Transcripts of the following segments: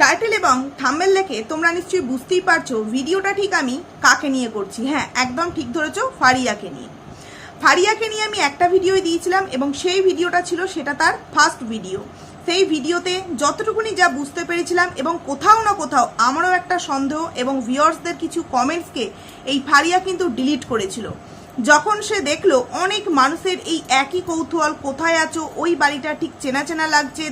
Title এবং thumbnail দেখে তোমরা নিশ্চয়ই বুঝতেই পারছ, ভিডিওটা ঠিক আমি কাকে নিয়ে করছি। হ্যাঁ একদম ঠিক ধরেছো, ফারিয়াকে নিয়ে। ফারিয়াকে নিয়ে আমি একটা ভিডিওই দিয়েছিলাম এবং সেই ভিডিওটা ছিল সেটা তার ফার্স্ট ভিডিও সেই ভিডিওতে যতটুকুনি যা বুঝতে পেরেছিলাম এবং কোথাও না কোথাও আমারও একটা সন্দেহ এবং ভিউয়ার্সদের কিছু কমেন্টসকে এই ফারিয়া কিন্তু ডিলিট করেছিল। যখন সে দেখল অনেক মানুষের এই একই কৌতূহল, কোথায় আছো? ওই বাড়িটা ঠিক চেনা চেনা লাগছে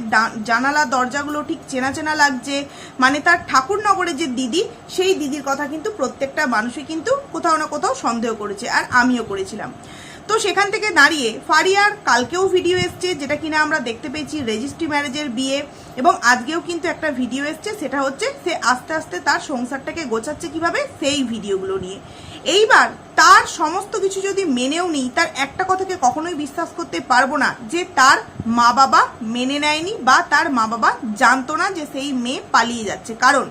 জানালা, দরজাগুলো ঠিক চেনা চেনা লাগছে। মানে তার ঠাকুরনগরের যে দিদি, সেই দিদির কথা কিন্তু প্রত্যেকটা মানুষই কিন্তু কোথাও না কোথাও সন্দেহ করেছে আর আমিও করেছিলাম। তো সেখান থেকে দাঁড়িয়ে ফারিয়ার কালকেও ভিডিও এসছে, যেটা কিনা আমরা দেখতে পেয়েছি রেজিস্ট্রি ম্যারেজের বিয়ে, এবং আজকেও কিন্তু একটা ভিডিও এসছে, সেটা হচ্ছে সে আস্তে আস্তে তার সংসারটাকে গোছাচ্ছে কীভাবে? সেই ভিডিওগুলো নিয়ে। এইবার তার সমস্ত কিছু যদি মেনেও নিই, তার একটা কথাকে কখনোই বিশ্বাস করতে পারব না, যে তার মা বাবা মেনে নেয়নি বা তার মা বাবা জানতো না যে সেই মেয়ে পালিয়ে যাচ্ছে। কারণ,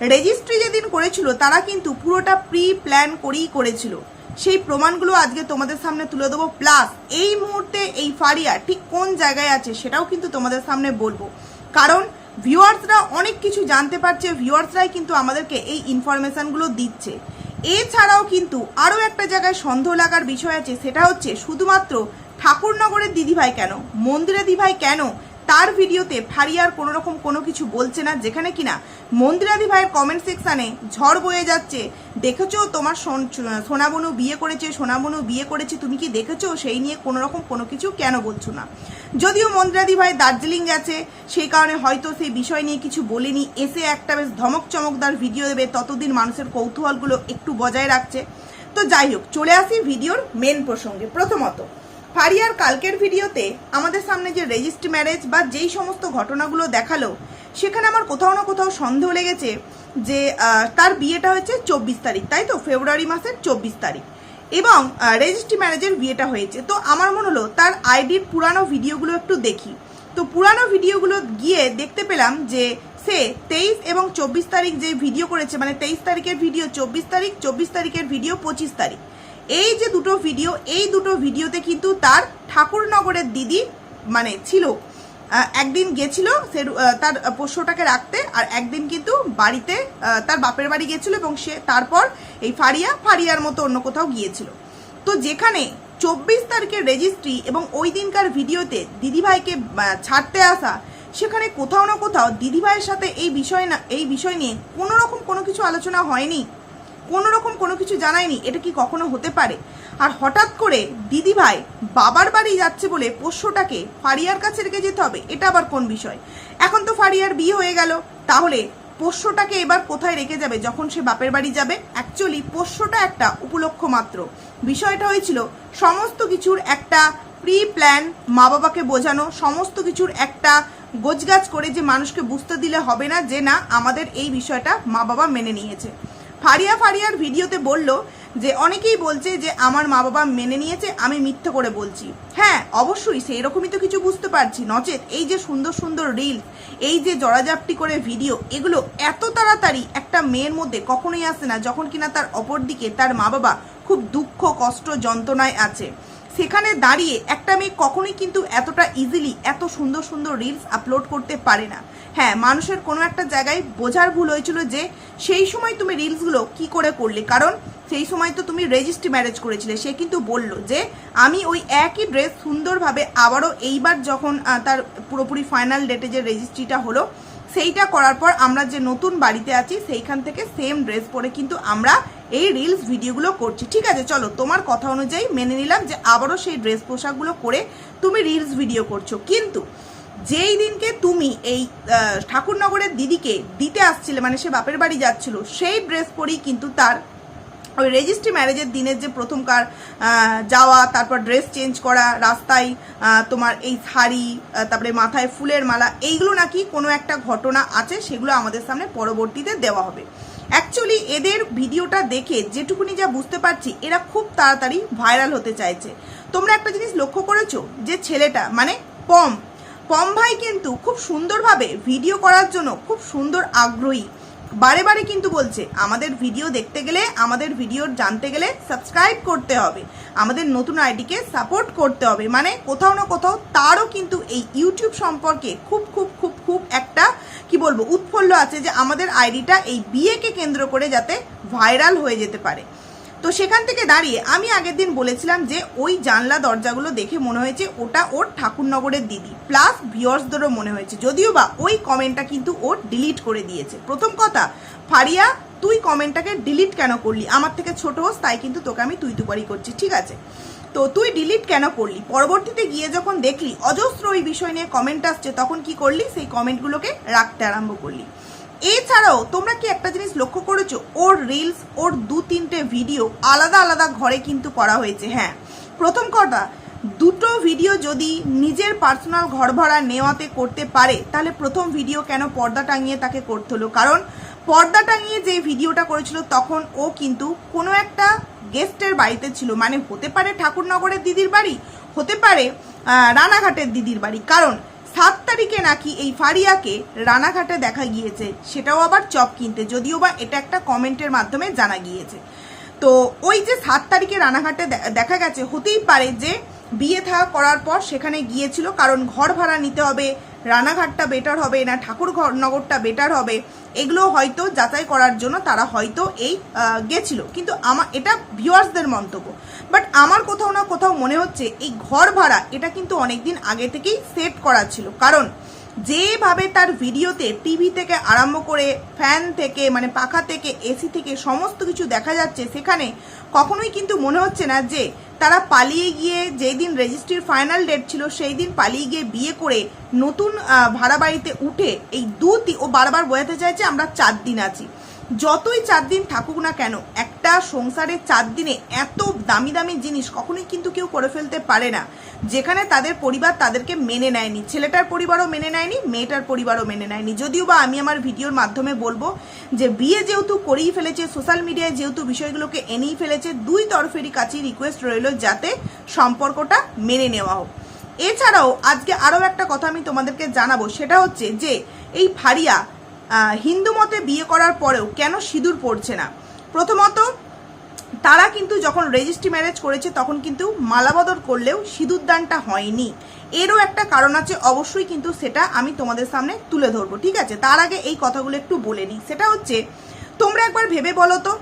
রেজিস্ট্রি যেদিন করেছিল, তারা কিন্তু পুরোটা প্রি প্ল্যান করেই করেছিল। সেই প্রমাণগুলো আজকে তোমাদের সামনে তুলে দেবো। প্লাস এই মুহূর্তে এই ফারিয়া ঠিক কোন জায়গায় আছে সেটাও কিন্তু তোমাদের সামনে বলব। কারণ ভিউয়ার্সরা অনেক কিছু জানতে পারছে ভিউয়ার্সরাই কিন্তু আমাদেরকে এই ইনফরমেশনগুলো দিচ্ছে। এছাড়াও কিন্তু আরও একটা জায়গায় সন্দেহ লাগার বিষয় আছে, সেটা হচ্ছে শুধুমাত্র ঠাকুরনগরের দিদিভাই কেন? মন্দিরে দিভাই কেন? তার ভিডিওতে ফারিয়ার কোনো রকম কোনো কিছু বলছে না, যেখানে কিনা মন্দিরাদি ভাইয়ের কমেন্ট সেকশানে ঝড় বয়ে যাচ্ছে। দেখেছ তোমার সোন- সোনাবনু বিয়ে করেছে, সোনাবনু বিয়ে করেছে, তুমি কি দেখেছ? সেই নিয়ে কোনো রকম কোনো কিছু কেন বলছো না? যদিও মন্দিরাদি ভাই দার্জিলিং গেছে, সেই কারণে হয়তো সেই বিষয় নিয়ে কিছু বলেনি। এসে একটা বেশ ধমক চমকদার ভিডিও দেবে, ততদিন মানুষের কৌতূহলগুলো একটু বজায় রাখছে। তো যাই হোক, চলে আসি ভিডিওর মেন প্রসঙ্গে। প্রথমত ফারিয়ার কালকের ভিডিওতে আমাদের সামনে যে রেজিস্ট্রি ম্যারেজ বা যেই সমস্ত ঘটনাগুলো দেখাল, সেখানে আমার কোথাও না কোথাও সন্দেহ লেগেছে যে তার বিয়েটা হয়েছে চব্বিশ তারিখ, তাই তো? ফেব্রুয়ারি মাসের চব্বিশ তারিখ। এবং রেজিস্ট্রি ম্যারেজের বিয়েটা হয়েছে। তো আমার মনে হলো তার আইডির পুরানো ভিডিওগুলো একটু দেখি। তো পুরানো ভিডিওগুলো গিয়ে দেখতে পেলাম যে, সে তেইশ এবং চব্বিশ তারিখ যে ভিডিও করেছে মানে তেইশ তারিখের ভিডিও, চব্বিশ তারিখ, চব্বিশ তারিখের ভিডিও, পঁচিশ তারিখ। এই যে দুটো ভিডিও এই দুটো ভিডিওতে কিন্তু তার ঠাকুরনগরের দিদি মানে ছিল। একদিন গেছিল সে তার পোষ্যটাকে রাখতে আর একদিন কিন্তু বাড়িতে তার বাপের বাড়ি গেছিল এবং সে তারপর এই ফারিয়া, ফারিয়ার মতো অন্য কোথাও গিয়েছিল। তো যেখানে চব্বিশ তারিখের রেজিস্ট্রি এবং ওই দিনকার ভিডিওতে দিদিভাইকে ছাড়তে আসা, সেখানে কোথাও না কোথাও দিদিভাইয়ের সাথে এই বিষয় না, এই বিষয় নিয়ে কোনো রকম কোনো কিছু আলোচনা হয়নি। কোনো রকম কোনো কিছু জানায়নি, এটা কি কখনো হতে পারে? আর হঠাৎ করে দিদিভাই বাবার বাড়ি যাচ্ছে বলে পোষ্যটাকে ফারিয়ার কাছে রেখে যেতে হবে, এটা আবার কোন বিষয়? এখন তো ফারিয়ার বিয়ে হয়ে গেল, তাহলে পোষ্যটাকে এবার কোথায় রেখে যাবে যখন সে বাপের বাড়ি যাবে? অ্যাকচুয়ালি পোষ্যটা একটা উপলক্ষ মাত্র। বিষয়টা হয়েছিল, সমস্ত কিছুর একটা প্রি প্ল্যান মা বাবাকে বোঝানো, সমস্ত কিছুর একটা গোছগাছ করে যে মানুষকে বুঝতে দিলে হবে না যে না, আমাদের এই বিষয়টা মা বাবা মেনে নিয়েছে। ফারিয়া ফারিয়ার ভিডিওতে বলল যে, অনেকেই বলছে যে, আমার মা বাবা মেনে নিয়েছে, আমি মিথ্যে করে বলছি। হ্যাঁ অবশ্যই সেই রকমই তো কিছু বুঝতে পারছি। নচেত এই যে সুন্দর সুন্দর রিল এই যে জড়াজাপটি করে ভিডিও, এগুলো এত তাড়াতাড়ি একটা মেয়ের মধ্যে কখনোই আসে না, যখন কিনা তার অপর দিকে তার মা বাবা খুব দুঃখ, কষ্ট, যন্ত্রণায় আছে। সেখানে দাঁড়িয়ে একটা মেয়ে কখনোই কিন্তু এতটা ইজিলি এত সুন্দর সুন্দর রিলস আপলোড করতে পারে না। হ্যাঁ মানুষের কোনো একটা জায়গায় বোঝার ভুল হয়েছিল যে সেই সময় তুমি রিলসগুলো কি করে করলে? কারণ সেই সময় তো তুমি রেজিস্ট্রি ম্যারেজ করেছিলে। সে কিন্তু বলল যে আমি ওই একই ড্রেস সুন্দরভাবে আবারও এইবার যখন তার পুরোপুরি ফাইনাল ডেটে যে রেজিস্ট্রিটা হলো সেইটা করার পর আমরা যে নতুন বাড়িতে আছি, সেইখান থেকে সেম ড্রেস পরে কিন্তু আমরা এই রিলস ভিডিওগুলো করছি। ঠিক আছে, চলো, তোমার কথা অনুযায়ী মেনে নিলাম যে আবারও সেই ড্রেস পোশাকগুলো করে তুমি রিলস ভিডিও করছ। কিন্তু যেই দিনকে তুমি এই ঠাকুরনগরের দিদিকে দিতে আসছিলে মানে সে বাপের বাড়ি যাচ্ছিল, সেই ড্রেস পরেই কিন্তু তার ওই রেজিস্ট্রি ম্যারেজের দিনের যে প্রথমকার যাওয়া, তারপর ড্রেস চেঞ্জ করা, রাস্তায় তোমার এই শাড়ি তারপরে মাথায় ফুলের মালা, এইগুলো নাকি কোনো একটা ঘটনা আছে, সেগুলো আমাদের সামনে পরবর্তীতে দেওয়া হবে। অ্যাকচুয়ালি এদের ভিডিওটা দেখে যেটুকুনি যা বুঝতে পারছি, এরা খুব তাড়াতাড়ি ভাইরাল হতে চাইছে। তোমরা একটা জিনিস লক্ষ্য করেছ? যে ছেলেটা মানে পম পম ভাই কিন্তু খুব সুন্দরভাবে ভিডিও করার জন্য খুব সুন্দর আগ্রহী। বারে বারে কিন্তু বলছে, আমাদের ভিডিও দেখতে গেলে, আমাদের ভিডিও জানতে গেলে সাবস্ক্রাইব করতে হবে। আমাদের নতুন আইডিকে সাপোর্ট করতে হবে। মানে কোথাও না কোথাও তারও কিন্তু এই ইউটিউব সম্পর্কে খুব খুব খুব খুব একটা, কি বলব, উৎফুল্ল আছে যে আমাদের আইডিটা এই বিয়েকে কেন্দ্র করে যাতে ভাইরাল হয়ে যেতে পারে। তো সেখান থেকে দাঁড়িয়ে আমি আগের দিন বলেছিলাম যে ওই জানলা দরজাগুলো দেখে মনে হয়েছে ওটা ওর ঠাকুরনগরের দিদি। প্লাস ভিওর্সদেরও মনে হয়েছে। যদিও বা ওই কমেন্টটা কিন্তু ও ডিলিট করে দিয়েছে। প্রথম কথা, ফারিয়া, তুই কমেন্টটাকে ডিলিট কেন করলি? আমার থেকে ছোট হোস, তাই কিন্তু তোকে আমি তুই তুপারি করছি, ঠিক আছে? তো তুই ডিলিট কেন করলি? পরবর্তীতে গিয়ে যখন দেখলি, অজস্র ওই বিষয় নিয়ে কমেন্ট আসছে, তখন কি করলি? সেই কমেন্টগুলোকে রাখতে আরম্ভ করলি। এছাড়াও, তোমরা কি একটা জিনিস লক্ষ্য করেছ? ওর রিলস ওর দু তিনটে ভিডিও আলাদা আলাদা ঘরে কিন্তু করা হয়েছে হ্যাঁ। প্রথম কথা, দুটো ভিডিও যদি নিজের পার্সোনাল ঘর ভাড়া নেওয়াতে করতে পারে, তাহলে প্রথম ভিডিও কেন পর্দা টাঙিয়ে তাকে করতে হলো? কারণ, পর্দা টাঙিয়ে যে ভিডিওটা করেছিল, তখন ও কিন্তু কোনো একটা গেস্টের বাড়িতে ছিল। মানে হতে পারে ঠাকুরনগরের দিদির বাড়ি, হতে পারে রানাঘাটের দিদির বাড়ি। কারণ সাত তারিখে নাকি এই ফারিয়াকে রানাঘাটে দেখা গিয়েছে, সেটাও আবার চপ কিনতে, যদিও বা এটা একটা কমেন্টের মাধ্যমে জানা গিয়েছে। তো ওই যে সাত তারিখে রানাঘাটে দেখা গেছে, হতেই পারে যে বিয়ে থাকা করার পর সেখানে গিয়েছিল, কারণ ঘর ভাড়া নিতে হবে রানাঘাটটা বেটার হবে না ঠাকুর নগরটা বেটার হবে, এগুলো হয়তো যাচাই করার জন্য তারা হয়তো এই গেছিল। কিন্তু আমার এটা ভিউয়ার্সদের মন্তব্য। বাট আমার কোথাও না কোথাও মনে হচ্ছে, এই ঘর ভাড়া, এটা কিন্তু অনেকদিন আগে থেকেই সেট করা ছিল। কারণ যেভাবে তার ভিডিওতে টিভি থেকে আরম্ভ করে ফ্যান থেকে মানে পাখা থেকে, এসি থেকে সমস্ত কিছু দেখা যাচ্ছে, সেখানে কখনোই কিন্তু মনে হচ্ছে না যে তারা পালিয়ে গিয়ে যেই দিন রেজিস্ট্রির ফাইনাল ডেট ছিল সেই দিন পালিয়ে গিয়ে বিয়ে করে নতুন ভাড়া বাড়িতে উঠে এই দু ও বারবার বোঝাতে চাইছে আমরা চার দিন আছি। যতই চার দিন থাকুক না কেন একটা সংসারের চার দিনে এত দামি দামি জিনিস কখনোই কিন্তু কেউ করে ফেলতে পারে না। যেখানে তাদের পরিবার তাদেরকে মেনে নেয়নি। ছেলেটার পরিবারও মেনে নেয়নি, মেয়েটার পরিবারও মেনে নেয়নি। যদিও বা আমি আমার ভিডিওর মাধ্যমে বলব যে বিয়ে যেহেতু করেই ফেলেছে, সোশ্যাল মিডিয়ায় যেহেতু বিষয়গুলোকে এনেই ফেলেছে, দুই তরফেরই কাছেই রিকোয়েস্ট রইল যাতে সম্পর্কটা মেনে নেওয়া হোক। এছাড়াও আজকে আরও একটা কথা আমি তোমাদেরকে জানাব, সেটা হচ্ছে যে এই ফারিয়া হিন্দু মতে বিয়ে করার পরেও কেন সিঁদুর পড়ছে না? প্রথমত, তারা কিন্তু যখন রেজিস্ট্রি ম্যারেজ করেছে, তখন কিন্তু মালাবদল করলেও সিঁদুরদানটা হয়নি। এরও একটা কারণ আছে, অবশ্যই কিন্তু সেটা আমি তোমাদের সামনে তুলে ধরবো, ঠিক আছে? তার আগে এই কথাগুলো একটু বলে নিই। সেটা হচ্ছে, তোমরা একবার ভেবে বলো তো,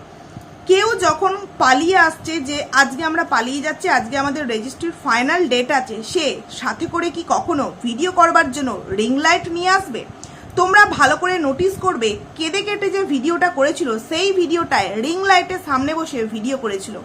কেউ যখন পালিয়ে আসছে যে আজকে আমরা পালিয়ে যাচ্ছি, আজকে আমাদের রেজিস্ট্রির ফাইনাল ডেট আছে, সে সাথে করে কি কখনো ভিডিও করবার জন্য রিং লাইট নিয়ে আসবে? তোমরা ভালো করে নোটিস করবে, কেঁদে কেটে যে ভিডিওটা করেছিল, সেই ভিডিওটায় রিং লাইটের সামনে বসে ভিডিও করেছিল।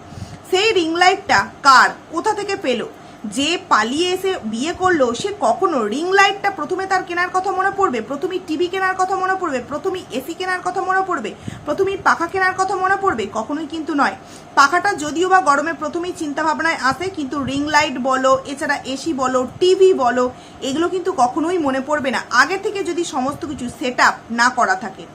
সেই রিং লাইটটা কার? কোথা থেকে পেল? যে পালিয়ে এসে বিয়ে করল, সে কখনো রিং লাইটটা প্রথমে তার কেনার কথা মনে পড়বে? প্রথমেই টিভি কেনার কথা মনে পড়বে? প্রথমেই এসি কেনার কথা মনে পড়বে? প্রথমেই পাখা কেনার কথা মনে পড়বে? কখনোই কিন্তু নয়। পাখাটা যদিও বা গরমে প্রথমেই চিন্তা ভাবনায় আসে, কিন্তু রিং লাইট বলো, এছাড়া এসি বলো টিভি বলো, এগুলো কিন্তু কখনোই মনে পড়বে না। আগে থেকে যদি সমস্ত কিছু সেট না করা থাকে।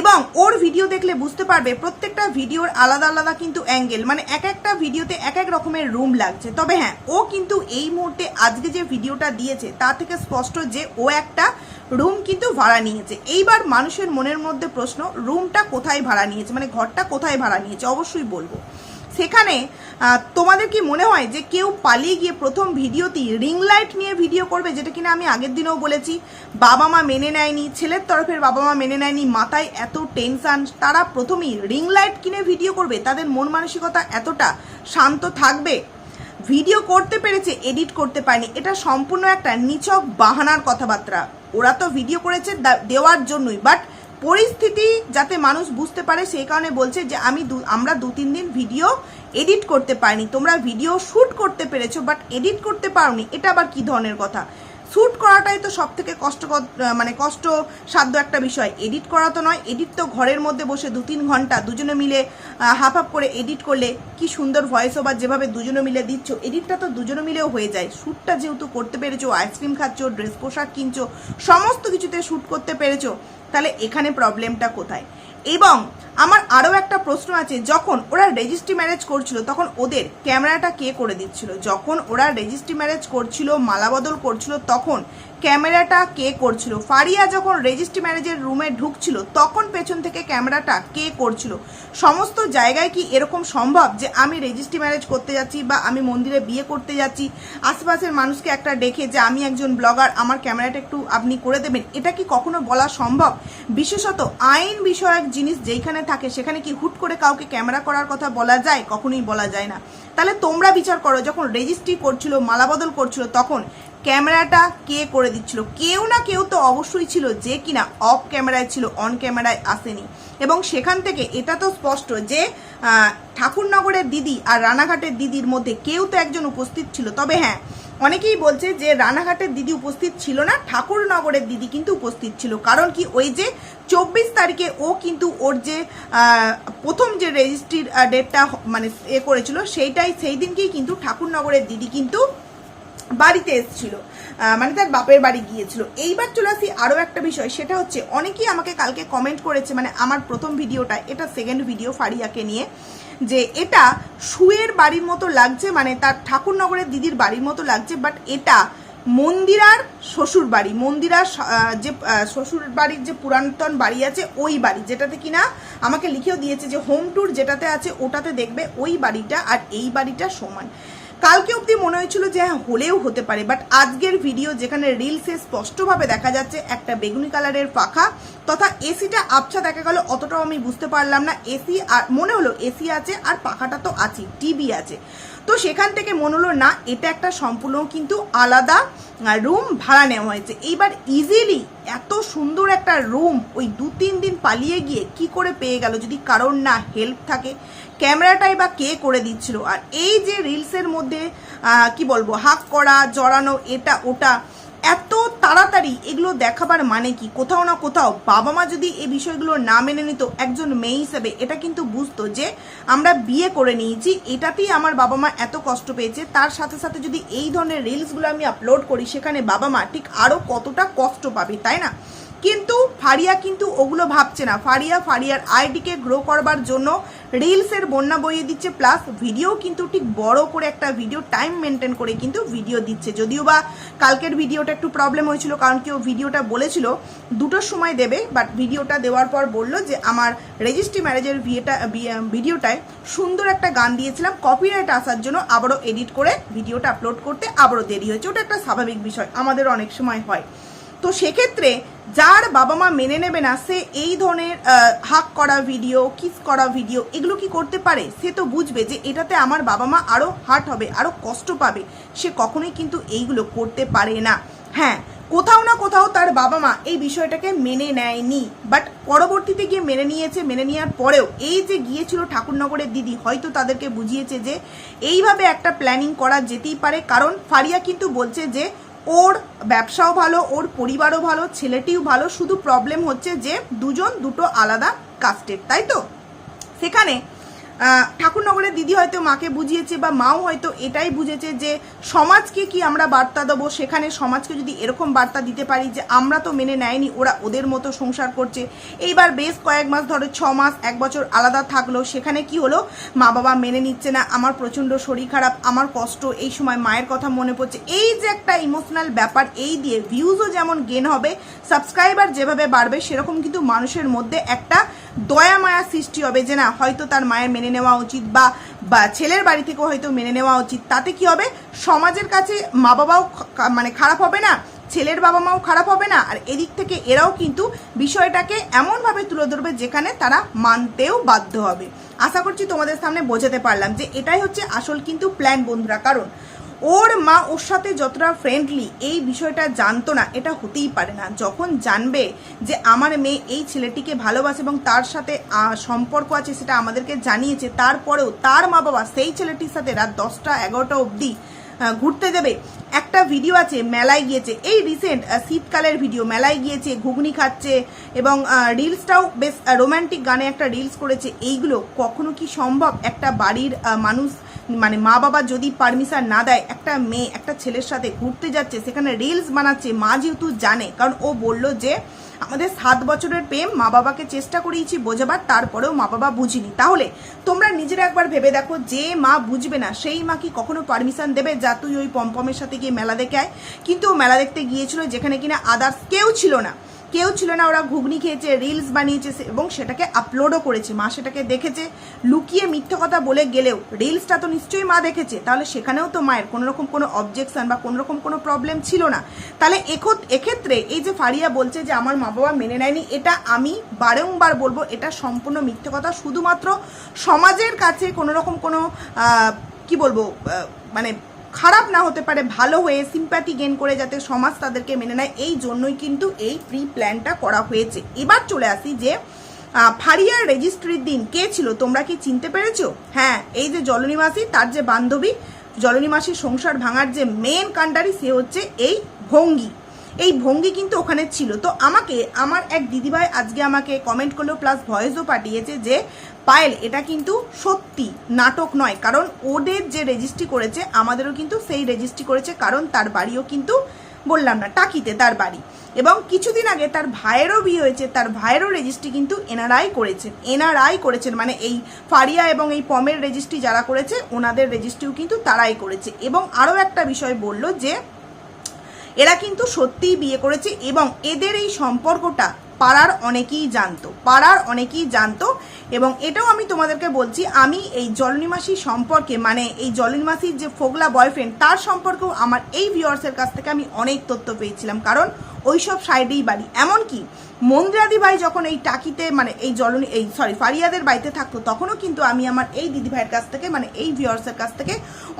এবং ওর ভিডিও দেখলে বুঝতে পারবে প্রত্যেকটা ভিডিওর আলাদা আলাদা কিন্তু অ্যাঙ্গেল মানে এক একটা ভিডিওতে এক এক রকমের রুম লাগছে। তবে হ্যাঁ ও কিন্তু এই মুহূর্তে আজকে যে ভিডিওটা দিয়েছে, তা থেকে স্পষ্ট যে ও একটা রুম কিন্তু ভাড়া নিয়েছে। এইবার মানুষের মনের মধ্যে প্রশ্ন রুমটা কোথায় ভাড়া নিয়েছে? মানে ঘরটা কোথায় ভাড়া নিয়েছে? অবশ্যই বলব। সেখানে তোমাদের কি মনে হয় যে কেউ পালিয়ে গিয়ে প্রথম ভিডিওতেই রিং লাইট নিয়ে ভিডিও করবে, যেটা কিনা আমি আগের দিনেও বলেছি, বাবা মা মেনে নেয়নি, ছেলের তরফের বাবা মা মেনে নেয়নি, মাথায় এত টেনশান, তারা প্রথমেই রিং লাইট কিনে ভিডিও করবে, তাদের মন মানসিকতা এতটা শান্ত থাকবে, ভিডিও করতে পেরেছে, এডিট করতে পারেনি, এটা সম্পূর্ণ একটা নিচক বাহানার কথাবার্তা, ওরা তো ভিডিও করেছে দেওয়ার জন্যই, বাট পরিস্থিতি যাতে মানুষ বুঝতে পারে, সেই কারণে বলছে যে আমি আমরা দু তিন দিন ভিডিও এডিট করতে পারিনি। তোমরা ভিডিও শ্যুট করতে পেরেছ, বাট এডিট করতে পারোনি। এটা আবার কি ধরনের কথা? শ্যুট করাটাই তো সব থেকে কষ্টকর মানে কষ্ট সাধ্য একটা বিষয়। এডিট করা তো নয়, এডিট তো ঘরের মধ্যে বসে দু তিন ঘণ্টা দুজনে মিলে হাফ হাফ করে এডিট করলে কি সুন্দর ভয়েস ওভার যেভাবে দুজনে মিলে দিচ্ছ, এডিটটা তো দুজনে মিলেও হয়ে যায়। শ্যুটটা যেহেতু করতে পেরেছ আইসক্রিম খাচ্ছ ড্রেস পোশাক কিনছো, সমস্ত কিছুতে শ্যুট করতে পেরেছ, তাহলে এখানে প্রবলেমটা কোথায়? এবং আমার আরও একটা প্রশ্ন আছে, যখন ওরা রেজিস্ট্রি ম্যারেজ করছিল, তখন ওদের ক্যামেরাটা কে করে দিচ্ছিল? যখন ওরা রেজিস্ট্রি ম্যারেজ করছিল, মালাবদল করছিল, তখন ক্যামেরাটা কে করছিল? ফারিয়া যখন রেজিস্ট্রি ম্যারেজের রুমে ঢুকছিল, তখন পেছন থেকে ক্যামেরাটা কে করছিল? সমস্ত জায়গায় কি এরকম সম্ভব যে আমি রেজিস্ট্রি ম্যারেজ করতে যাচ্ছি বা আমি মন্দিরে বিয়ে করতে যাচ্ছি? আশেপাশের মানুষকে একটা ডেকে যে আমি একজন ব্লগার, আমার ক্যামেরাটা একটু আপনি করে দেবেন। এটা কি কখনো বলা সম্ভব? বিশেষত আইন বিষয়ক জিনিস যেইখানে থাকে, সেখানে কি হুট করে কাউকে ক্যামেরা করার কথা বলা যায়? কখনোই বলা যায় না। তাহলে তোমরা বিচার করো, যখন রেজিস্ট্রি করছিল, মালাবদল করছিল, তখন ক্যামেরাটা কে করে দিচ্ছিল? কেউ না কেউ তো অবশ্যই ছিল যে কিনা অফ ক্যামেরায় ছিল অন ক্যামেরায় আসেনি। এবং সেখান থেকে এটা তো স্পষ্ট যে ঠাকুরনগরের দিদি আর রানাঘাটের দিদির মধ্যে কেউ তো একজন উপস্থিত ছিল। তবে হ্যাঁ অনেকেই বলছে যে রানাঘাটের দিদি উপস্থিত ছিল না, ঠাকুরনগরের দিদি কিন্তু উপস্থিত ছিল। কারণ কি ওই যে চব্বিশ তারিখে ও কিন্তু ওর যে প্রথম যে রেজিস্ট্রির ডেটটা মানে এ করেছিল, সেইটাই, সেই দিনকেই কিন্তু ঠাকুরনগরের দিদি কিন্তু বাড়িতে এসেছিল মানে তার বাপের বাড়ি গিয়েছিল। এইবার চলে আসি আরও একটা বিষয়, সেটা হচ্ছে অনেকেই আমাকে কালকে কমেন্ট করেছে মানে আমার প্রথম ভিডিওটা, এটা সেকেন্ড ভিডিও ফারিয়াকে নিয়ে, যে এটা সুয়ের বাড়ির মতো লাগছে মানে তার ঠাকুরনগরের দিদির বাড়ির মতো লাগছে বাট এটা মন্দিরার শ্বশুর বাড়ি, মন্দিরার যে শ্বশুর বাড়ির যে পুরাতন বাড়ি আছে, ওই বাড়ি, যেটাতে কিনা আমাকে লিখেও দিয়েছে যে হোম ট্যুর যেটাতে আছে, ওটাতে দেখবে ওই বাড়িটা আর এই বাড়িটা সমান। কালকে অবধি মনে হয়েছিল যে হ্যাঁ হলেও হতে পারে বাট আজকের ভিডিও যেখানে রিলসে স্পষ্টভাবে দেখা যাচ্ছে একটা বেগুনি কালারের পাখা, তথা এসিটা আবছা দেখা গেল, অতটাও আমি বুঝতে পারলাম না। এসি আর, মনে হলো এসি আছে আর পাখাটা তো আছে টিভি আছে। তো সেখান থেকে মনে হলো, না, এটা একটা সম্পূর্ণ কিন্তু আলাদা রুম ভাড়া নেওয়া হয়েছে। এইবার ইজিলি এত সুন্দর একটা রুম ওই দু তিন দিন পালিয়ে গিয়ে কি করে পেয়ে গেল? যদি কারোর না হেল্প থাকে ক্যামেরাটাই বা কে করে দিচ্ছিল? আর এই যে রিলসের মধ্যে কি বলব, হাক করা, জড়ানো, এটা, ওটা, এত তাড়াতাড়ি এগুলো দেখাবার মানে কি? কোথাও না কোথাও বাবা মা যদি এই বিষয়গুলো না মেনে নিত, একজন মেয়ে হিসেবে এটা কিন্তু বুঝতো যে, আমরা বিয়ে করে নিয়েছি, এটাতেই আমার বাবা মা এত কষ্ট পেয়েছে। তার সাথে সাথে যদি এই ধরনের রিলসগুলো আমি আপলোড করি, সেখানে বাবা মা ঠিক আরও কতটা কষ্ট পাবে, তাই না? কিন্তু ফারিয়া কিন্তু ওগুলো ভাবছে না। ফারিয়া, ফারিয়ার আইডিকে গ্রো করবার জন্য রিলসের বন্যা বইয়ে দিচ্ছে প্লাস ভিডিও কিন্তু ঠিক বড় করে একটা ভিডিও টাইম মেনটেন করে কিন্তু ভিডিও দিচ্ছে। যদিও বা কালকের ভিডিওটা একটু প্রবলেম হয়েছিল, কারণ কি ও ভিডিওটা বলেছিল, দুটোর সময় দেবে বাট ভিডিওটা দেওয়ার পর বলল যে, আমার রেজিস্ট্রি ম্যারেজের বিয়েটা বি- ভিডিওটায় সুন্দর একটা গান দিয়েছিলাম কপিরাইট আসার জন্য আবারও এডিট করে ভিডিওটা আপলোড করতে আবারও দেরি হয়েছে। ওটা একটা স্বাভাবিক বিষয়, আমাদের অনেক সময় হয়। তো সেক্ষেত্রে যার বাবা মা মেনে নেবে না, সে এই ধরনের হাক করা ভিডিও কিস করা ভিডিও এগুলো কি করতে পারে? সে তো বুঝবে যে এটাতে আমার বাবা মা আরও হার্ট হবে আরও কষ্ট পাবে। সে কখনোই কিন্তু এইগুলো করতে পারে না। হ্যাঁ কোথাও না কোথাও তার বাবা মা এই বিষয়টাকে মেনে নেয়নি। বাট পরবর্তীতে গিয়ে মেনে নিয়েছে, মেনে নেওয়ার পরেও এই যে গিয়েছিল ঠাকুরনগরের দিদি, হয়তো তাদেরকে বুঝিয়েছে যে এইভাবে একটা প্ল্যানিং করা যেতেই পারে। কারণ ফারিয়া কিন্তু বলছে যে ওর ব্যবসাও ভালো, ওর পরিবারও ভালো, ছেলেটিও ভালো, শুধু প্রবলেম হচ্ছে যে দুজন দুটো আলাদা কাস্টের তাই তো? সেখানে ঠাকুরনগরের দিদি হয়তো মাকে বুঝিয়েছে বা মাও হয়তো এটাই বুঝেছে যে সমাজকে কি আমরা বার্তা দেবো? সেখানে সমাজকে যদি এরকম বার্তা দিতে পারি যে আমরা তো মেনে নেয়নি, ওরা ওদের মতো সংসার করছে। এইবার বেশ কয়েক মাস ধরে, ছ মাস, এক বছর আলাদা থাকল। সেখানে কি হলো? মা বাবা মেনে নিচ্ছে না, আমার প্রচণ্ড শরীর খারাপ, আমার কষ্ট, এই সময় মায়ের কথা মনে পড়ছে। এই যে একটা ইমোশনাল ব্যাপার, এই দিয়ে ভিউজও যেমন গেন হবে সাবস্ক্রাইবার যেভাবে বাড়বে, সেরকম কিন্তু মানুষের মধ্যে একটা দয়া মায়া সৃষ্টি হবে যে না, হয়তো তার মায়ের মেনে নেওয়া উচিত বা বা ছেলের বাড়ি থেকেও হয়তো মেনে নেওয়া উচিত। তাতে কি হবে? সমাজের কাছে মা বাবাও মানে খারাপ হবে না, ছেলের বাবা মাও খারাপ হবে না। আর এদিক থেকে এরাও কিন্তু বিষয়টাকে এমনভাবে তুলে ধরবে যেখানে তারা মানতেও বাধ্য হবে। আশা করছি তোমাদের সামনে বোঝাতে পারলাম যে এটাই হচ্ছে আসল কিন্তু প্ল্যান বন্ধুরা। কারণ ওর মা ওর সাথে যতটা ফ্রেন্ডলি এই বিষয়টা জানতো না, এটা হতেই পারে না। যখন জানবে যে আমার মেয়ে এই ছেলেটিকে ভালোবাসে এবং তার সাথে সম্পর্ক আছে সেটা আমাদেরকে জানিয়েছে, তারপরেও তার মা বাবা সেই ছেলেটির সাথে রাত দশটা, এগারোটা অবধি ঘুরতে দেবে। একটা ভিডিও আছে, মেলায় গিয়েছে। এই রিসেন্ট শীতকালের ভিডিও মেলায় গিয়েছে, ঘুগনি খাচ্ছে এবং রিলসটাও বেশ রোমান্টিক গানে একটা রিলস করেছে। এইগুলো কখনো কি সম্ভব? একটা বাড়ির মানুষ মানে মা বাবা যদি পারমিশন না দেয়, একটা মেয়ে একটা ছেলের সাথে ঘুরতে যাচ্ছে, সেখানে রিলস বানাচ্ছে, মা যেহেতু জানে, কারণ ও বলল যে, আমাদের সাত বছরের প্রেম মা বাবাকে চেষ্টা করিয়েছি বোঝাবার, তারপরেও মা বাবা বুঝিনি। তাহলে, তোমরা নিজেরা একবার ভেবে দেখো, যে মা বুঝবে না, সেই মা কি কখনো পারমিশন দেবে? যা তুই ওই পম্পমের সাথে গিয়ে মেলা দেখে আয়। কিন্তু মেলা দেখতে গিয়েছিল যেখানে কিনা আদার্স কেউ ছিল না। কেউ ছিল না, ওরা ঘুগনি খেয়েছে রিলস বানিয়েছে এবং সেটাকে আপলোডও করেছে। মা সেটাকে দেখেছে, লুকিয়ে মিথ্যে কথা বলে গেলেও রিলসটা তো নিশ্চয়ই মা দেখেছে, তাহলে সেখানেও তো মায়ের কোনো রকম কোনো অবজেকশন বা কোনো রকম কোনো প্রবলেম ছিল না। তাহলে এক্ষেত্রে এই যে ফারিয়া বলছে যে, আমার মা বাবা মেনে নেয়নি, এটা আমি বারংবার বলব, এটা সম্পূর্ণ মিথ্যে কথা। শুধুমাত্র সমাজের কাছে কোনো রকম কোনো কি বলব মানে খারাপ না হতে পারে, ভালো হয়ে সিম্প্যাথি গেন করে যাতে সমাজ তাদেরকে মেনে নেয়, এই জন্যই কিন্তু এই প্রি প্ল্যানটা করা হয়েছে। এবার চলে আসি যে ফারিয়ার রেজিস্ট্রির দিন কে ছিল? তোমরা কি চিনতে পেরেছ? হ্যাঁ এই যে জলনী মাসি তার যে বান্ধবী জলনী মাসির সংসার ভাঙার যে মেন কাণ্ডারি, সে হচ্ছে এই ভঙ্গি। এই ভঙ্গি কিন্তু ওখানে ছিল। তো আমাকে, আমার এক দিদিভাই আজকে আমাকে কমেন্ট করল প্লাস ভয়েসও পাঠিয়েছে যে পায়েল, এটা কিন্তু সত্যি নাটক নয়। কারণ ওদের যে রেজিস্ট্রি করেছে, আমাদেরও কিন্তু সেই রেজিস্ট্রি করেছে, কারণ তার বাড়িও কিন্তু বললাম না, টাকিতে তার বাড়ি। এবং কিছুদিন আগে তার ভাইয়েরও বিয়ে হয়েছে, তার ভাইয়েরও রেজিস্ট্রি কিন্তু এনআরআই করেছেন এনআরআই করেছেন মানে এই ফারিয়া এবং এই পমের রেজিস্ট্রি যারা করেছে, ওনাদের রেজিস্ট্রিও কিন্তু তারাই করেছে। এবং আরও একটা বিষয় বলল যে, এরা কিন্তু সত্যিই বিয়ে করেছে এবং এদের এই সম্পর্কটা পাড়ার অনেকেই জানতো, পাড়ার অনেকেই জানতো এবং এটাও আমি তোমাদেরকে বলছি, আমি এই জলনী মাসির সম্পর্কে মানে এই জলনী মাসির যে ফোগলা বয়ফ্রেন্ড তার সম্পর্কেও আমার এই ভিউয়ার্সের কাছ থেকে আমি অনেক তথ্য পেয়েছিলাম। কারণ ওই সব সাইডেই বাড়ি। এমনকি মন্দিরাদি ভাই যখন এই টাকিতে মানে এই জলনী, এই সরি ফারিয়াদের বাড়িতে থাকতো, তখনও কিন্তু আমি আমার এই দিদি ভাইয়ের কাছ থেকে মানে এই ভিউয়ার্সের কাছ থেকে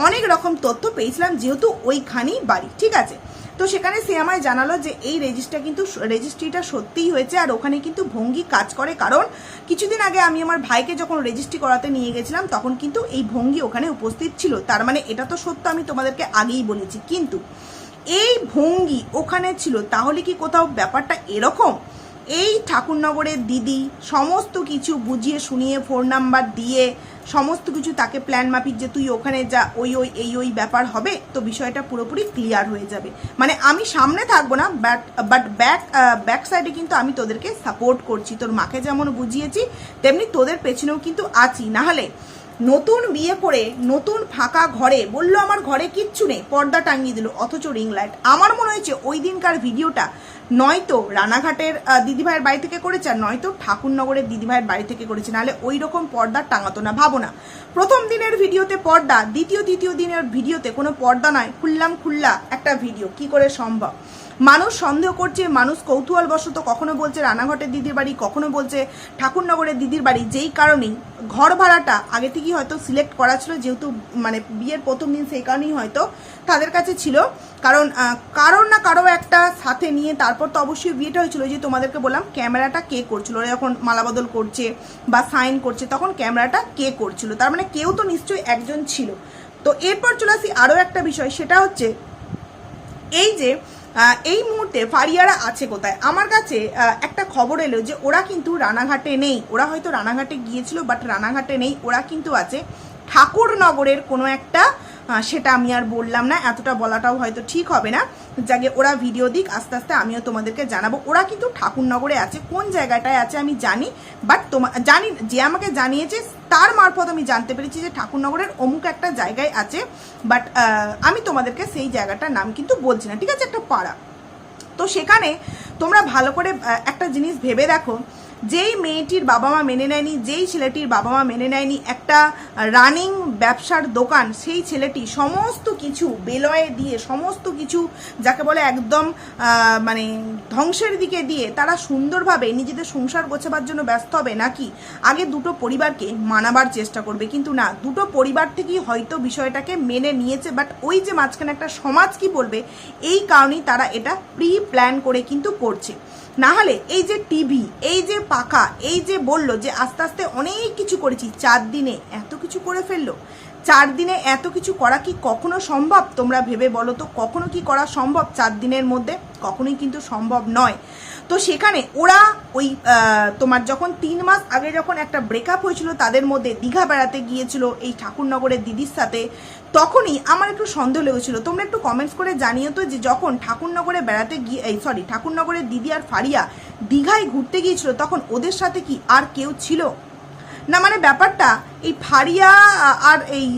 অনেক রকম তথ্য পেয়েছিলাম, যেহেতু ওইখানেই বাড়ি, ঠিক আছে? তো সেখানে সে আমায় জানালো যে এই রেজিস্ট্রা কিন্তু রেজিস্ট্রিটা সত্যিই হয়েছে আর ওখানে কিন্তু ভঙ্গি কাজ করে। কারণ কিছুদিন আগে আমি আমার ভাইকে যখন রেজিস্ট্রি করাতে নিয়ে গেছিলাম, তখন কিন্তু এই ভঙ্গি ওখানে উপস্থিত ছিল। তার মানে এটা তো সত্য, আমি তোমাদেরকে আগেই বলেছি। কিন্তু এই ভঙ্গি ওখানে ছিল, তাহলে কি কোথাও ব্যাপারটা এরকম? এই ঠাকুরনগরের দিদি সমস্ত কিছু বুঝিয়ে শুনিয়ে ফোন নাম্বার দিয়ে সমস্ত কিছু তাকে প্ল্যান মাফিক যে তুই ওখানে যা, ওই ওই, এই, ওই ব্যাপার হবে, তো বিষয়টা পুরোপুরি ক্লিয়ার হয়ে যাবে। মানে আমি সামনে থাকব না বাট বাট ব্যাক ব্যাক সাইডে কিন্তু আমি তোদেরকে সাপোর্ট করছি। তোর মাকে যেমন বুঝিয়েছি, তেমনি তোদের পেছনেও কিন্তু আছি। নাহলে নতুন বিয়ে করে নতুন ফাঁকা ঘরে বলল, আমার ঘরে কিচ্ছু নেই। পর্দা টাঙিয়ে দিল, অথচ রিং লাইট আমার মনে হয়েছে ওই দিনকার ভিডিওটা নয়তো রানাঘাটের দিদিভাইয়ের বাড়ি থেকে করেছে, আর নয়তো ঠাকুরনগরের দিদিভাইয়ের বাড়ি থেকে করেছে। নাহলে ওই রকম পর্দা টাঙাতো না, ভাবো না। প্রথম দিনের ভিডিওতে পর্দা, দ্বিতীয়, তৃতীয় দিনের ভিডিওতে কোনো পর্দা নয়, খুললাম খুল্লা একটা ভিডিও। কি করে সম্ভব? মানুষ সন্দেহ করছে, মানুষ কৌতূহলবশত কখনো বলছে রানাঘাটের দিদির বাড়ি, কখনো বলছে ঠাকুরনগরের দিদির বাড়ি, যেই কারণেই। ঘর ভাড়াটা আগে থেকেই হয়তো সিলেক্ট করা ছিল, যেহেতু মানে বিয়ের প্রথম দিন সেই কারণেই হয়তো তাদের কাছে ছিল। কারণ কারোর না কারও একটা সাথে নিয়ে তারপর তো অবশ্যই বিয়েটা হয়েছিল যে তোমাদেরকে বললাম, ক্যামেরাটা কে করছিল? ওরা যখন মালাবদল করছে বা সাইন করছে, তখন ক্যামেরাটা কে করছিল? তার মানে কেউ তো নিশ্চয়ই একজন ছিল। তো এরপর চলে আসি আরও একটা বিষয়, সেটা হচ্ছে এই যে এই মুহূর্তে ফারিয়ারা আছে কোথায়? আমার কাছে একটা খবর এলো যে ওরা কিন্তু রানাঘাটে নেই। ওরা হয়তো রানাঘাটে গিয়েছিল বাট রানাঘাটে নেই। ওরা কিন্তু আছে ঠাকুরনগরের কোনো একটা সেটা আমি আর বললাম না, এতটা বলাটাও হয়তো ঠিক হবে না। যাকে ওরা ভিডিও দিক, আস্তে আস্তে আমিও তোমাদেরকে জানাব। ওরা কিন্তু ঠাকুরনগরে আছে, কোন জায়গাটায় আছে আমি জানি বাট তোমা, জানি যে আমাকে জানিয়েছে, তার মারফত আমি জানতে পেরেছি যে ঠাকুরনগরের অমুক একটা জায়গায় আছে বাট আমি তোমাদেরকে সেই জায়গাটার নাম কিন্তু বলছি না, ঠিক আছে? একটা পাড়া। তো সেখানে তোমরা ভালো করে একটা জিনিস ভেবে দেখো যেই মেয়েটির বাবা মা মেনে নেয়নি, যেই ছেলেটির বাবা মা মেনে নেয়নি, একটা রানিং ব্যবসার দোকান, সেই ছেলেটি সমস্ত কিছু বেলয়ে দিয়ে, সমস্ত কিছু যাকে বলে একদম মানে ধ্বংসের দিকে দিয়ে তারা সুন্দরভাবে নিজেদের সংসার গোছাবার জন্য ব্যস্ত হবে নাকি? আগে দুটো পরিবারকে মানাবার চেষ্টা করবে, কিন্তু না, দুটো পরিবার থেকেই হয়তো বিষয়টাকে মেনে নিয়েছে বাট ওই যে মাঝখানে একটা সমাজ কি বলবে, এই কারণেই তারা এটা প্রি প্ল্যান করে কিন্তু করছে। না হলে এই যে টিভি এই যে পাখা, এই যে বলল যে আস্তে আস্তে অনেক কিছু করেছি, চার দিনে এত কিছু করে ফেলল। চার দিনে এত কিছু করা কি কখনো সম্ভব? তোমরা ভেবে বলো তো, কখনো কি করা সম্ভব চার দিনের মধ্যে? কখনোই কিন্তু সম্ভব নয়। তো সেখানে ওরা ওই তোমার যখন তিন মাস আগে যখন একটা ব্রেকআপ হয়েছিল, তাদের মধ্যে দীঘা বেড়াতে গিয়েছিল এই ঠাকুরনগরের দিদির সাথে, তখনই আমার একটু সন্দেহ লেগেছিল। তোমরা একটু কমেন্টস করে জানিও তো যে যখন ঠাকুরনগরে বেড়াতে গিয়ে, এই সরি ঠাকুরনগরের দিদি আর ফারিয়া দীঘায় ঘুরতে গিয়েছিল, তখন ওদের সাথে কি আর কেউ ছিল? না মানে ব্যাপারটা এই ফারিয়া আর এই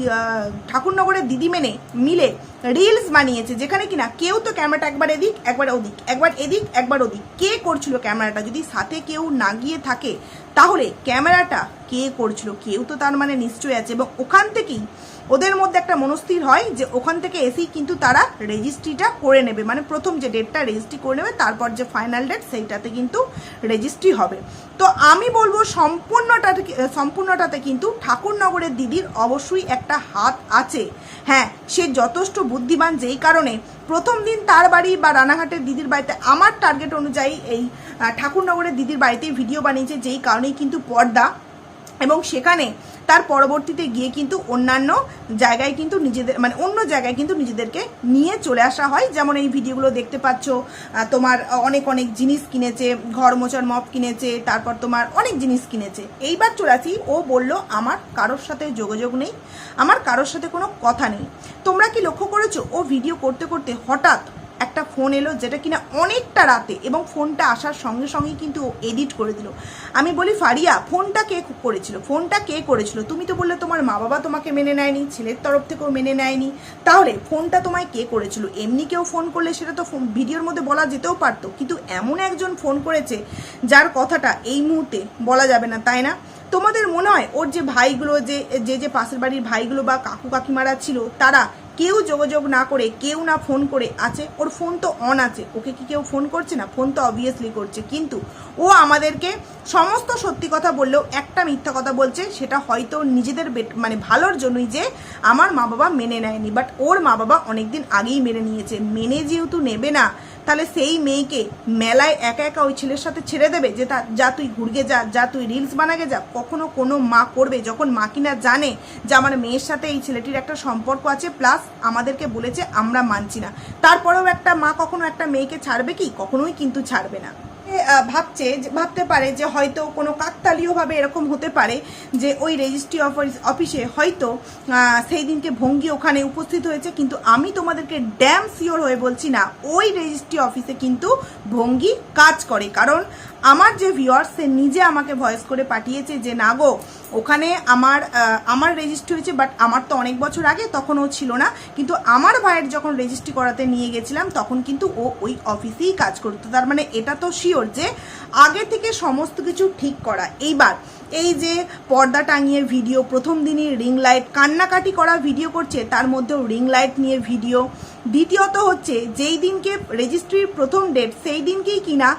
ঠাকুরনগরের দিদি মেনে মিলে রিলস বানিয়েছে, যেখানে কিনা কেউ তো ক্যামেরাটা একবার এদিক, একবার ওদিক, একবার এদিক, একবার ওদিক। কে করছিল ক্যামেরাটা যদি সাথে কেউ না গিয়ে থাকে, তাহলে ক্যামেরাটা কে করছিল? কেউ তো তার মানে নিশ্চয়ই আছে। এবং ওখান থেকেই ওদের মধ্যে একটা মনস্থির হয় যে ওখান থেকে এসেই কিন্তু তারা রেজিস্ট্রিটা করে নেবে। মানে প্রথম যে ডেটটা রেজিস্ট্রি করে নেবে, তারপর যে ফাইনাল ডেট সেইটাতে কিন্তু রেজিস্ট্রি হবে। তো আমি বলব সম্পূর্ণটা সম্পূর্ণটাতে কিন্তু ঠাকুরনগরের দিদির অবশ্যই একটা হাত আছে। হ্যাঁ সে যথেষ্ট বুদ্ধিমান যেই কারণে প্রথম দিন তার বাড়ি বা রানাঘাটের দিদির বাড়িতে আমার টার্গেট অনুযায়ী এই ঠাকুরনগরের দিদির বাড়িতেই ভিডিও বানিয়েছে, যেই কারণেই কিন্তু পর্দা এবং সেখানে তার পরবর্তীতে গিয়ে কিন্তু অন্যান্য জায়গায় কিন্তু নিজেদের মানে অন্য জায়গায় কিন্তু নিজেদেরকে নিয়ে চলে আসা হয়। যেমন এই ভিডিওগুলো দেখতে পাচ্ছ তোমার অনেক অনেক জিনিস কিনেছে, ঘর মোচার মপ কিনেছে, তারপর তোমার অনেক জিনিস কিনেছে। এইবার চলে আসি, ও বলল, আমার কারোর সাথে যোগাযোগ নেই, আমার কারোর সাথে কোনো কথা নেই। তোমরা কি লক্ষ্য করেছ, ও ভিডিও করতে করতে হঠাৎ একটা ফোন এলো যেটা কিনা অনেকটা রাতে এবং ফোনটা আসার সঙ্গে সঙ্গে কিন্তু এডিট করে দিল। আমি বলি, ফারিয়া, ফোনটা কে করেছিল? ফোনটা কে করেছিল? তুমি তো বললে তোমার মা বাবা তোমাকে মেনে নেয়নি, ছেলের তরফ থেকেও মেনে নেয়নি। তাহলে ফোনটা তোমায় কে করেছিল? এমনি কেউ ফোন করলে সেটা তো ভিডিওর মধ্যে বলা যেতেও পারতো। কিন্তু এমন একজন ফোন করেছে যার কথাটা এই মুহূর্তে বলা যাবে না, তাই না? তোমাদের মনে হয় ওর যে ভাইগুলো, যে যে যে পাশের বাড়ির ভাইগুলো বা কাকু কাকিমারা ছিল, তারা কেউ যোগাযোগ না করে, কেউ না ফোন করে, আছে, ওর ফোন তো অন আছে, ওকে কি কেউ ফোন করছে না? ফোন তো অবভিয়াসলি করছে, কিন্তু ও আমাদেরকে সমস্ত সত্যি কথা বললেও একটা মিথ্যা কথা বলছে, সেটা হয়তো নিজেদের মানে ভালোর জন্যই যে আমার মা বাবা মেনে নেয়নি বাট ওর মা বাবা অনেকদিন আগেই মেনে নিয়েছে। মেনে যেহেতু নেবে না তাহলে সেই মেয়েকে মেলায় একা একা ওই ছেলের সাথে ছেড়ে দেবে? যে তা যা তুই ঘুরগে যা যা তুই রিলস বানাগে যা, কখনো কোনো মা করবে। যখন মা কিনা জানে যে আমার মেয়ের সাথে এই ছেলেটির একটা সম্পর্ক আছে প্লাস আমাদেরকে বলেছে আমরা মানছি না। তারপরেও একটা মা কখনো একটা মেয়েকে ছাড়বে কি? কখনোই কিন্তু ছাড়বে না। ভাবছে ভাবতে পারে যে হয়তো কোনো কাকতালীয়ভাবে এরকম হতে পারে যে ওই রেজিস্ট্রি অফিস অফিসে হয়তো সেই দিনকে ভঙ্গি ওখানে উপস্থিত হয়েছে, কিন্তু আমি তোমাদেরকে ড্যাম শিওর হয়ে বলছি না, ওই রেজিস্ট্রি অফিসে কিন্তু ভঙ্গি কাজ করে। কারণ আমার যে ভিউয়ার সে নিজে আমাকে ভয়েস করে পাঠিয়েছে যে, না গো, ওখানে আমার আমার রেজিস্ট্রি হয়েছে বাট আমার তো অনেক বছর আগে, তখন ও ছিল না। কিন্তু আমার ভাইয়ের যখন রেজিস্ট্রি করাতে নিয়ে গেছিলাম, তখন কিন্তু ও ওই অফিসেই কাজ করতো। তার মানে এটা তো শিওর যে, আগে থেকে সমস্ত কিছু ঠিক করা। এইবার, এই যে পর্দা টাঙিয়ে ভিডিও প্রথম দিনই রিং লাইট কান্নাকাটি করা ভিডিও করছে, তার মধ্যেও রিং লাইট নিয়ে ভিডিও দ্বিতীয়ত হচ্ছে, যেই দিনকে রেজিস্ট্রির প্রথম ডেট সেই দিনকেই কিনা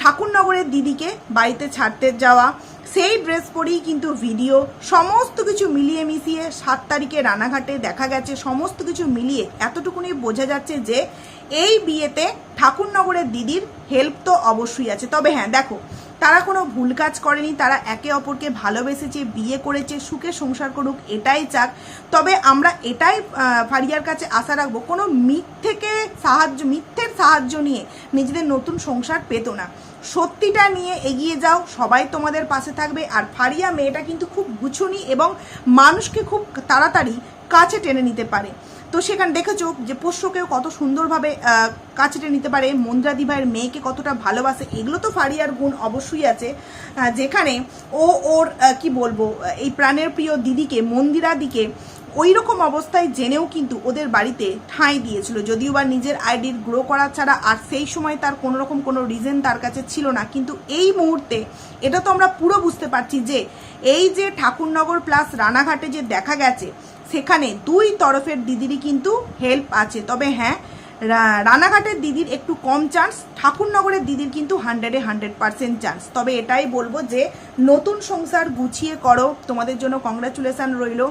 ঠাকুরনগরের দিদিকে বাড়িতে ছাড়তে যাওয়া, সেই ড্রেস পরেই কিন্তু ভিডিও সমস্ত কিছু মিলিয়ে মিশিয়ে সাত তারিখে রানাঘাটে দেখা গেছে, সমস্ত কিছু মিলিয়ে এতটুকুনি বোঝা যাচ্ছে যে এই বিয়েতে ঠাকুরনগরের দিদির হেল্প তো অবশ্যই আছে। তবে হ্যাঁ দেখো তারা কোনো ভুল কাজ করেনি, তারা একে অপরকে ভালোবেসেছে, বিয়ে করেছে, সুখে সংসার করুক, এটাই চাক। তবে আমরা এটাই ফারিয়ার কাছে আশা রাখব, কোনো মিথ্যেকে সাহায্য, মিথ্যের সাহায্য নিয়ে নিজেদের নতুন সংসার পেতো না। সত্যিটা নিয়ে এগিয়ে যাও, সবাই তোমাদের পাশে থাকবে। আর ফারিয়া মেয়েটা কিন্তু খুব গুছুনি এবং মানুষকে খুব তাড়াতাড়ি কাছে টেনে নিতে পারে। তো সেখানে দেখেছ যে পোষ্যকেও কত সুন্দরভাবে কাছেটে নিতে পারে মন্দিরা দিভাইয়ের মেয়েকে কতটা ভালোবাসে, এগুলো তো ফারিয়ার গুণ অবশ্যই আছে। যেখানে ও ওর কি বলব, এই প্রাণের প্রিয় দিদিকে, মন্দিরাদিকে ওই রকম অবস্থায় জেনেও কিন্তু ওদের বাড়িতে ঠাঁই দিয়েছিল। যদিও বা নিজের আইডির গ্রো করা ছাড়া আর সেই সময় তার কোনো রকম কোনো রিজন তার কাছে ছিল না। কিন্তু এই মুহূর্তে এটা তো আমরা পুরো বুঝতে পারছি যে, এই যে ঠাকুরনগর প্লাস রানাঘাটে যে দেখা গেছে সেখানে দুই তরফের দিদিরই কিন্তু হেল্প আছে। তবে হ্যাঁ রানাঘাটের দিদির একটু কম চান্স ঠাকুরনগরের দিদির কিন্তু হান্ড্রেডে হান্ড্রেড পার্সেন্ট চান্স তবে এটাই বলব যে, নতুন সংসার গুছিয়ে করো, তোমাদের জন্য কংগ্রাচুলেশান রইল।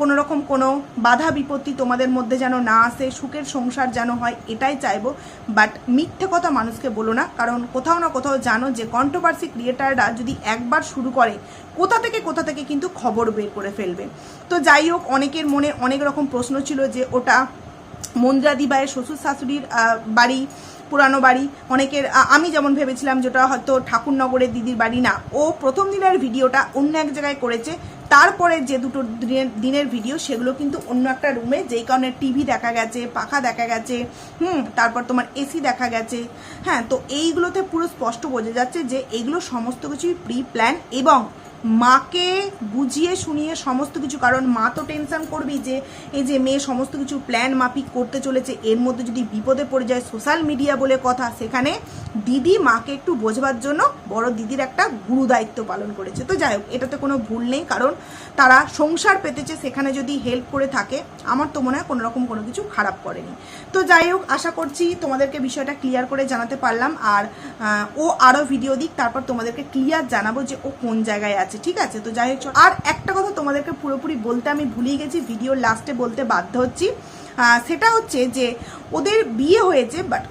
কোনো রকম কোনো বাধা বিপত্তি তোমাদের মধ্যে যেন না আসে, সুখের সংসার যেন হয়, এটাই চাইব। বাট মিথ্যে কথা মানুষকে বলো না, কারণ কোথাও না কোথাও জানো যে কন্ট্রোভার্সি ক্রিয়েটাররা যদি একবার শুরু করে, কোথা থেকে কোথা থেকে কিন্তু খবর বের করে ফেলবে। তো যাই হোক, অনেকের মনে অনেক রকম প্রশ্ন ছিল যে ওটা মন্দিরা দিবাইয়ের শ্বশুর শাশুড়ির বাড়ি, পুরানো বাড়ি। অনেকের আমি যেমন ভেবেছিলাম যেটা হয়তো ঠাকুরনগরের দিদির বাড়ি না। ও প্রথম দিনের ভিডিওটা অন্য এক জায়গায় করেছে তারপরে যে দুটো দিনের দিনের ভিডিও সেগুলো কিন্তু অন্য একটা রুমে যেই কারণে টিভি দেখা গেছে, পাখা দেখা গেছে, হুম, তারপর তোমার এসি দেখা গেছে। হ্যাঁ তো এইগুলোতে পুরো স্পষ্ট বোঝা যাচ্ছে যে এইগুলো সমস্ত কিছুই প্রি প্ল্যান এবং মাকে বুঝিয়ে শুনিয়ে সমস্ত কিছু, কারণ মা তো টেনশন করবি যে, এই যে মেয়ে সমস্ত কিছু প্ল্যান মাফিক করতে চলেছে, এর মধ্যে যদি বিপদে পড়ে যায় সোশ্যাল মিডিয়া বলে কথা, সেখানে দিদি মাকে একটু বোঝবার জন্য বড় দিদির একটা গুরু দায়িত্ব পালন করেছে। তো যাই হোক, এটাতে কোনো ভুল নেই, কারণ তারা সংসার পেতেছে, সেখানে যদি হেল্প করে থাকে, আমার তো মনে হয় কোনো রকম কোনো কিছু খারাপ করেনি। তো যাই হোক, আশা করছি তোমাদেরকে বিষয়টা ক্লিয়ার করে জানাতে পারলাম, আর ও আরও ভিডিও দিক, তারপর তোমাদেরকে ক্লিয়ার জানাব যে ও কোন জায়গায় আছে। ঠিক আছে? তো যাই হোক আর একটা কথা তোমাদেরকে পুরোপুরি বলতে আমি ভুলিয়ে গেছি ভিডিওর লাস্টে বলতে বাধ্য হচ্ছি। সেটা হচ্ছে যে, ওদের বিয়ে হয়েছে বাট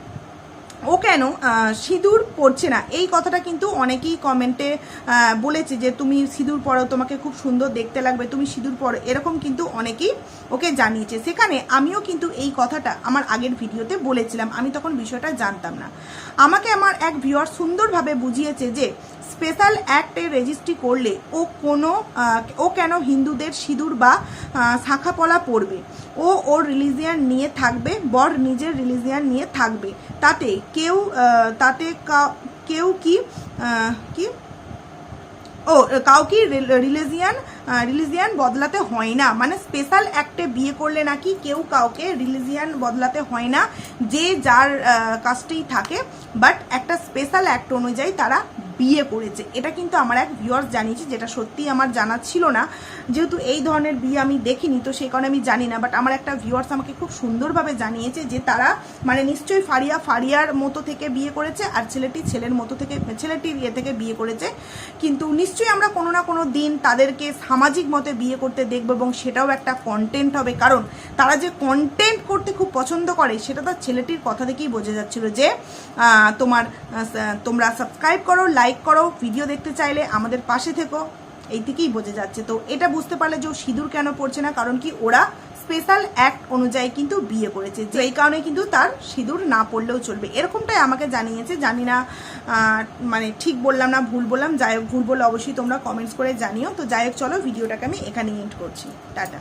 ও কেন সিঁদুর পড়ছে না? এই কথাটা কিন্তু অনেকেই কমেন্টে বলেছে যে, তুমি সিঁদুর পরো, তোমাকে খুব সুন্দর দেখতে লাগবে, তুমি সিঁদুর পরো। এরকম কিন্তু অনেকেই ওকে জানিয়েছে। সেখানে আমিও কিন্তু এই কথাটা আমার আগের ভিডিওতে বলেছিলাম। আমি তখন বিষয়টা জানতাম না। আমাকে আমার এক ভিউয়ার সুন্দরভাবে বুঝিয়েছে যে স্পেশাল অ্যাক্টে রেজিস্ট্রি করলে ও কোনো ও কেন হিন্দুদের সিঁদুর বা শাখাপলা পড়বে ও ওর রিলিজিয়ান নিয়ে থাকবে, বর নিজের রিলিজিয়ান নিয়ে থাকবে। তাতে কেউ তাতে কেউ কি কি? ও, কাউকে রিলিজিয়ান রিলিজিয়ান বদলাতে হয় না। মানে স্পেশাল অ্যাক্টে বিয়ে করলে নাকি কেউ কাউকে রিলিজিয়ান বদলাতে হয় না, যে যার কাস্টেই থাকে। বাট একটা স্পেশাল অ্যাক্ট অনুযায়ী তারা বিয়ে করেছে। এটা কিন্তু আমার এক ভিউয়ার্স জানিয়েছে, যেটা সত্যি আমার জানা ছিল না। যেহেতু এই ধরনের বিয়ে আমি দেখিনি, তো সেই কারণে আমি জানি না। বাট আমার একটা ভিউয়ার্স আমাকে খুব সুন্দরভাবে জানিয়েছে যে তারা মানে নিশ্চয়ই ফারিয়া ফারিয়ার মতো থেকে বিয়ে করেছে আর ছেলেটি ছেলের মতো থেকে, ছেলেটির ইয়ে থেকে বিয়ে করেছে। কিন্তু নিশ্চয়ই আমরা কোনো না কোনো দিন তাদেরকে সামাজিক মতে বিয়ে করতে দেখব এবং সেটাও একটা কন্টেন্ট হবে। কারণ তারা যে কন্টেন্ট করতে খুব পছন্দ করে, সেটা তার ছেলেটির কথা থেকেই বোঝা যাচ্ছিল যে তোমার তোমরা সাবস্ক্রাইব করো লাইক করো ভিডিও দেখতে চাইলে আমাদের পাশে থেকো। এই থেকেই বোঝা যাচ্ছে। তো এটা বুঝতে পারলে যে সিঁদুর কেন পড়ছে না? কারণ কি ওরা স্পেশাল অ্যাক্ট অনুযায়ী কিন্তু বিয়ে করেছে। যে এই কারণে কিন্তু তার সিঁদুর না পড়লেও চলবে। এরকমটাই আমাকে জানিয়েছে। জানি না মানে ঠিক বললাম না, ভুল বললাম। যাই হোক, ভুল বললে অবশ্যই তোমরা কমেন্টস করে জানিও। তো যাই হোক, চলো, ভিডিওটাকে আমি এখানেই এন্ড করছি। টাটা।